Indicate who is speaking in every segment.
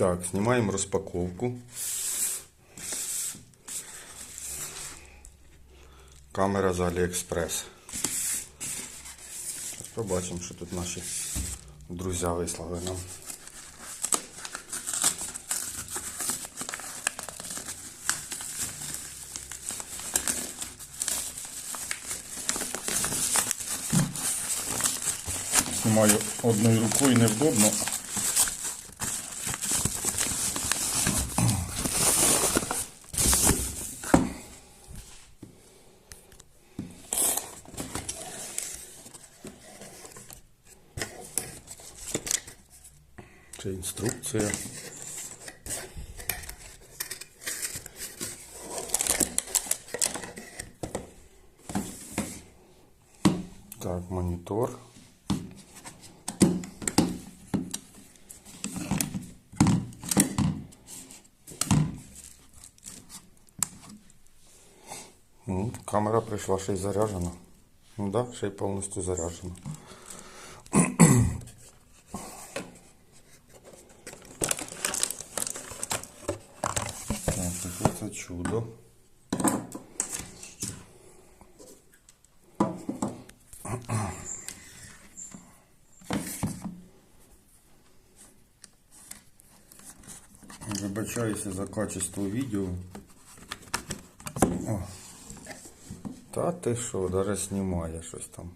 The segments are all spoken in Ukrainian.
Speaker 1: Так, знімаємо розпаковку. Камера з Аліекспрес. Побачимо, що тут наші друзі вислали нам. Знімаю одною рукою невдобно. Це інструкція. Так, монітор. М, Камера прийшла ще й заряджена. Ну да, ще й повністю заряджена. Чудо. Вибачаюся за качество відео. О. Та ти що, даже знімає щось там.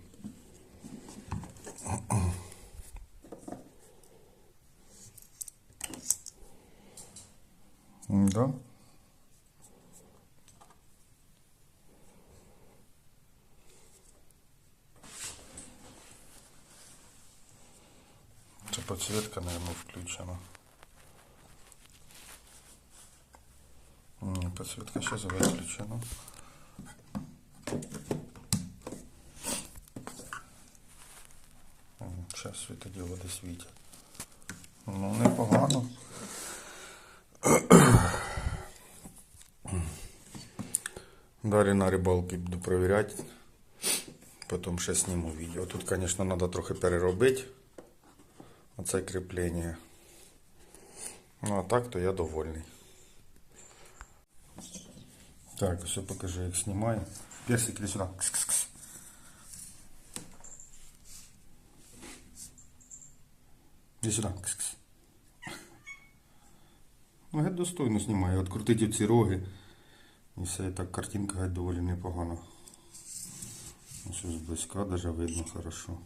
Speaker 1: Да? Це підсвітка, наверное, включена. Ні, підсвітка зараз виключена. Зараз світодіоди світять. Ну, непогано. Далі на рибалки буду перевіряти. Потім ще зніму відео. Тут, звісно, треба трохи переробити. Оце кріплення. Ну, а так, то я довольний. Так, все покажу, як знімаю. Персик, іди сюди. Кс-кс-кс. Іди сюди. Кс-кс. Ну, геть достойно знімаю. От крутити ці роги. І все, і так картинка геть доволі непогана. Ось зблизька даже видно хорошо.